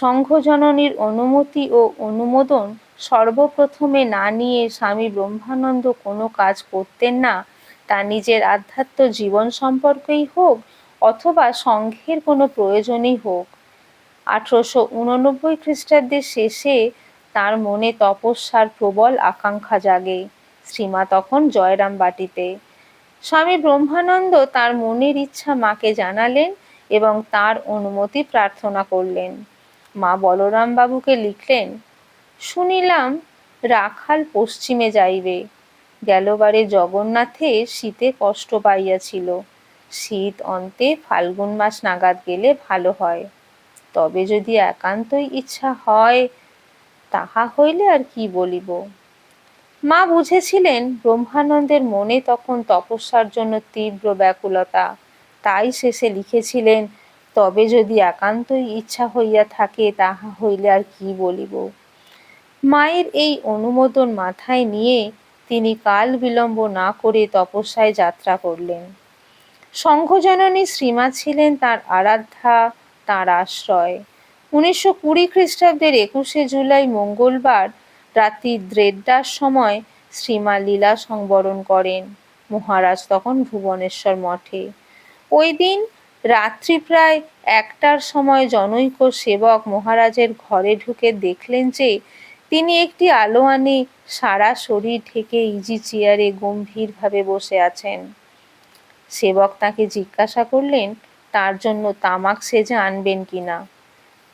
সংঘজননীর অনুমতি ও অনুমোদন সর্বপ্রথমে না নিয়ে স্বামী ব্রহ্মানন্দ কোনো কাজ করতেন না। তা নিজের আধ্যাত্ম জীবন সম্পর্কেই হোক অথবা সংঘের কোনো প্রয়োজনই হোক। আঠারোশো উননব্বই খ্রিস্টাব্দের শেষে তার মনে তপস্যার প্রবল আকাঙ্ক্ষা জাগে শ্রীমা তখন জয়রাম বাটিতে। স্বামী ব্রহ্মানন্দ তার মনের ইচ্ছা মাকে জানালেন এবং তার অনুমতি প্রার্থনা করলেন। মা বলরাম বাবুকে লিখলেন, শুনিলাম রাখাল পশ্চিমে যাইবে। গেলবারে জগন্নাথে শীতে কষ্ট পাইয়াছিল। শীত অন্তে ফাল্গুন মাস নাগাদ গেলে ভালো হয়। তবে যদি একান্তই ইচ্ছা হয়, তাহা হইলে আর কি বলিব? মা বুঝেছিলেন ব্রহ্মানন্দের মনে তখন তপস্যার জন্য তীব্র ব্যাকুলতা। তাই শেষে লিখেছিলেন তবে যদি একান্তই ইচ্ছা হইয়া থাকে, তাহা হইলে আর কি বলিব? মায়ের এই অনুমোদন মাথায় নিয়ে তিনি কাল বিলম্ব না করে তপস্যায় যাত্রা করলেন। শঙ্খজননী শ্রীমা ছিলেন তার আরাধ্যা, তার আশ্রয়। উনিশশো কুড়ি খ্রিস্টাব্দের একুশে জুলাই মঙ্গলবার রাত্রি দেড়টার সময় শ্রীমা লীলা সংবরণ করেন। মহারাজ তখন ভুবনেশ্বর মঠে। ওই দিন রাত্রি প্রায় একটার সময় জনৈক সেবক মহারাজের ঘরে ঢুকে দেখলেন যে তিনি একটি আলোয়ানে সারা শরীর ঢেকে ইজি চেয়ারে গম্ভীরভাবে বসে আছেন। সেবক তাকে জিজ্ঞাসা করলেন, তার জন্য তামাক সেজে আনবেন কিনা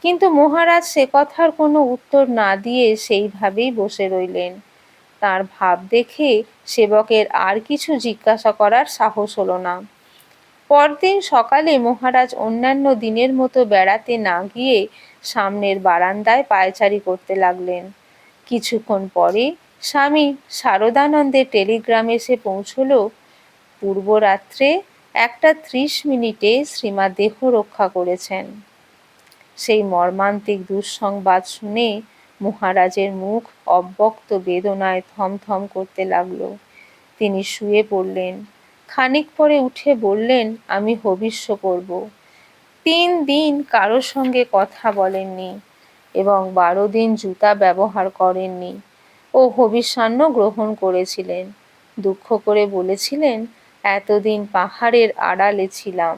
কিন্তু মহারাজ সে কথার কোনো উত্তর না দিয়ে সেইভাবেই বসে রইলেন। তার ভাব দেখে সেবকের আর কিছু জিজ্ঞাসা করার সাহস হলো না। পরদিন সকালে মহারাজ অন্যান্য দিনের মতো বেড়াতে না গিয়ে সামনের বারান্দায় পায়চারি করতে লাগলেন। কিছুক্ষণ পরে স্বামী শারদানন্দের টেলিগ্রাম এসে পৌঁছল, পূর্বরাত্রে একটা ত্রিশ মিনিটে শ্রীমা দেহ রক্ষা করেছেন। সেই মর্মান্তিক দুঃসংবাদ শুনে মহারাজের মুখ অব্যক্ত বেদনায় থমথম করতে লাগল। তিনি শুয়ে পড়লেন। খানিক পরে উঠে বললেন, আমি হবিষ্য করব। তিন দিন কারোর সঙ্গে কথা বলেননি এবং বারো দিন জুতা ব্যবহার করেননি। ও হবিষ্যান্ন গ্রহণ করেছিলেন। দুঃখ করে বলেছিলেন, এতদিন পাহাড়ের আড়ালে ছিলাম।